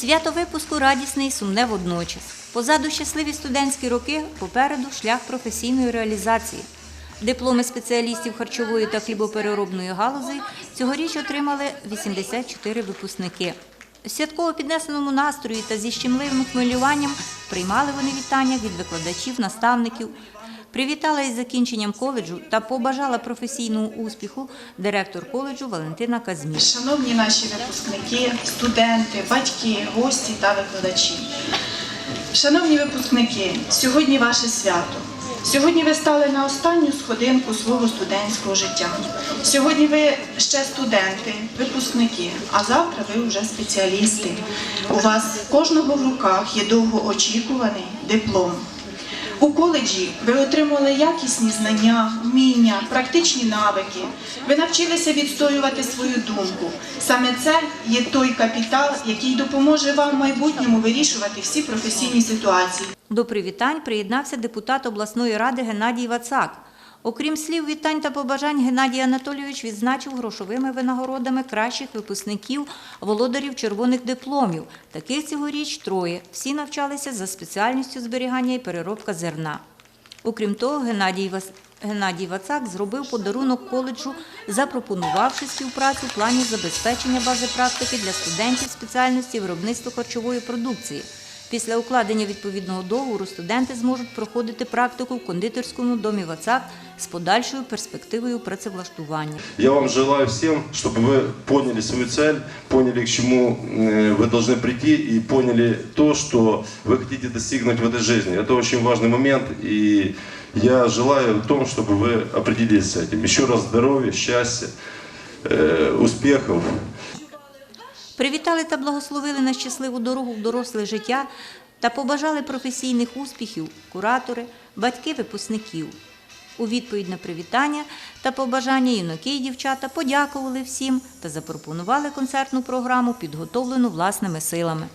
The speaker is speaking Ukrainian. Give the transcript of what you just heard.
Свято випуску радісне і сумне водночас. Позаду щасливі студентські роки, попереду шлях професійної реалізації. Дипломи спеціалістів харчової та хлібопереробної галузей цьогоріч отримали 84 випускники. В святково піднесеному настрої та зі щемливим хвилюванням приймали вони вітання від викладачів, наставників. Привітала із закінченням коледжу та побажала професійного успіху директор коледжу Валентина Казмір. Шановні наші випускники, студенти, батьки, гості та викладачі. Шановні випускники, сьогодні ваше свято. Сьогодні ви стали на останню сходинку свого студентського життя. Сьогодні ви ще студенти, випускники, а завтра ви вже спеціалісти. У вас кожного в руках є довгоочікуваний диплом. У коледжі ви отримали якісні знання, вміння, практичні навики. Ви навчилися відстоювати свою думку. Саме це є той капітал, який допоможе вам в майбутньому вирішувати всі професійні ситуації. До привітань приєднався депутат обласної ради Геннадій Вацак. Окрім слів вітань та побажань, Геннадій Анатолійович відзначив грошовими винагородами кращих випускників, володарів червоних дипломів. Таких цьогоріч троє. Всі навчалися за спеціальністю зберігання і переробка зерна. Окрім того, Геннадій. Геннадій Вацак зробив подарунок коледжу, запропонувавши співпрацю в плані забезпечення бази практики для студентів спеціальності виробництва харчової продукції. Після укладення відповідного договору студенти зможуть проходити практику в кондитерському домі Вацак з подальшою перспективою працевлаштування. Я вам желаю всем, чтобы вы поняли свою цель, поняли, к чему э, вы должны прийти и поняли то, что вы хотите достигнуть в этой жизни. Это очень важный момент, и я желаю в том, чтобы вы определились с этим. Еще раз здоровья, счастья, э, успехов. Привітали та благословили на щасливу дорогу в доросле життя та побажали професійних успіхів куратори, батьки випускників. У відповідь на привітання та побажання юнаки і дівчата подякували всім та запропонували концертну програму, підготовлену власними силами.